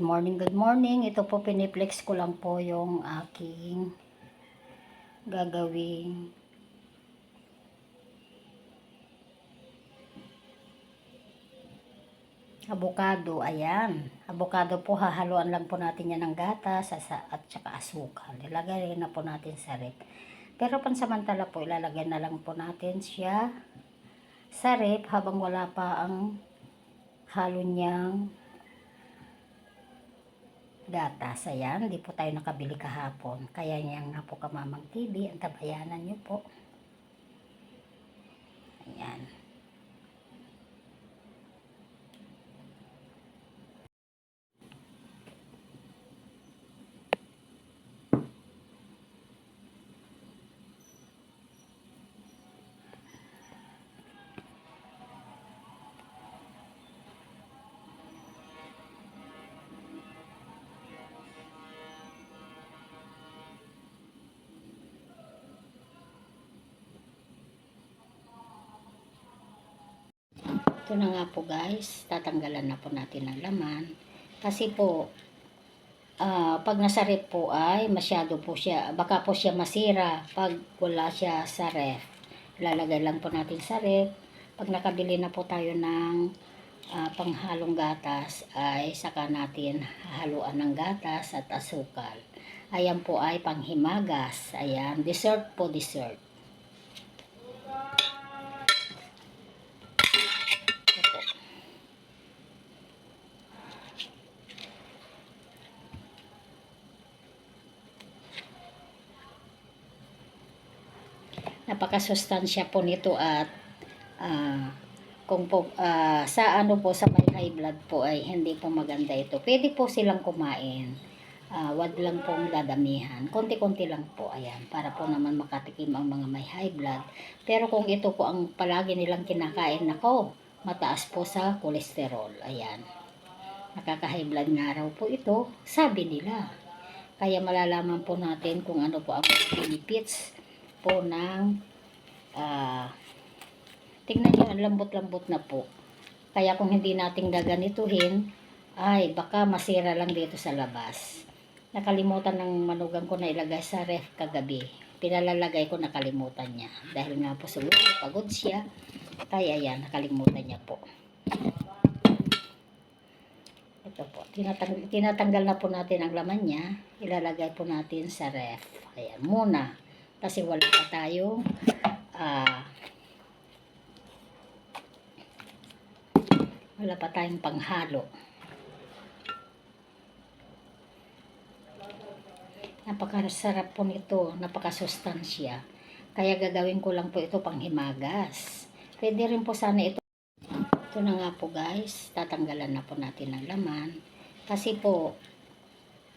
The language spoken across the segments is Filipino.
good morning, good morning. Ito po piniplex ko lang po yung aking gagawing avocado. Ayan. Avocado po, hahaluan lang po natin yan ng gatas at saka asukal. Ilagay na po natin sa rep. Pero pansamantala po, ilalagay na lang po natin siya sa rep habang wala pa ang halo niyang gatas. Ayan, hindi po tayo nakabili kahapon. Kaya niya nga po kamamang TV. Ang tabayanan niyo po. Ayan. Ito na nga po guys, tatanggalan na po natin ang laman. Kasi po, ah, pag nasa ref po ay masyado po siya, baka po siya masira pag wala siya sa ref. Lalagay lang po natin sa ref. Pag nakabili na po tayo ng ah, panghalong gatas ay saka natin haluan ng gatas at asukal. Ayan po ay panghimagas. Ayan, dessert po dessert. Ito po. Napakasustansya po nito at ah, kung po ah, sa ano po sa may high blood po ay hindi po maganda ito. Pwede po silang kumain. Ah, wag lang pong dadamihan. Konti-konti lang po ayan para po naman makatikim ang mga may high blood. Pero kung ito po ang palagi nilang kinakain nako, mataas po sa kolesterol. Ayan. Nakaka-high blood nga raw po ito, sabi nila. Kaya malalaman po natin kung ano po ang benefits po ng ah tingnan nyo, lambot-lambot na po. Kaya kung hindi natin gaganituhin, ay baka masira lang dito sa labas. Nakalimutan ng manugang ko na ilagay sa ref kagabi. Pinalalagay ko, nakalimutan niya. Dahil nga po siguro pagod siya. Kaya yan, nakalimutan niya po. Ito po, tinatang tinatanggal na po natin ang laman niya. Ilalagay po natin sa ref. Ayan, muna. Kasi wala pa tayong ah, wala pa tayong panghalo. Napakasarap po nito, napakasustansya. Kaya gagawin ko lang po ito panghimagas. Pwede rin po sana ito. Ito na nga po guys, tatanggalan na po natin ng laman. Kasi po,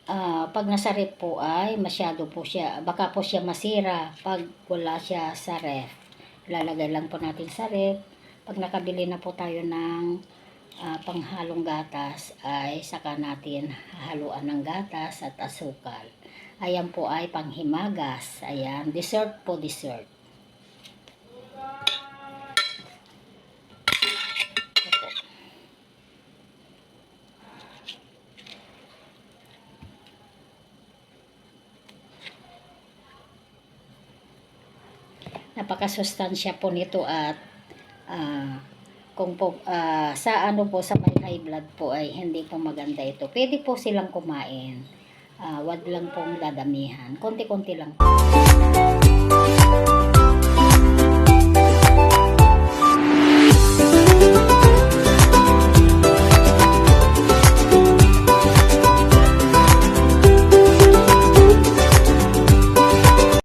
ah, pag nasa ref po ay masyado po siya, baka po siya masira pag wala siya sa ref. Lalagay lang po natin sa ref. Pag nakabili na po tayo ng ah, panghalong gatas ay saka natin haluan ng gatas at asukal. Ayan po ay panghimagas. Ayan, dessert po dessert. Ito po. Napakasustansya po nito at ah, kung po, ah, sa ano po sa may high blood po ay hindi po maganda ito. Pwede po silang kumain. Ah, wag lang pong dadamihan. Konti-konti lang. po.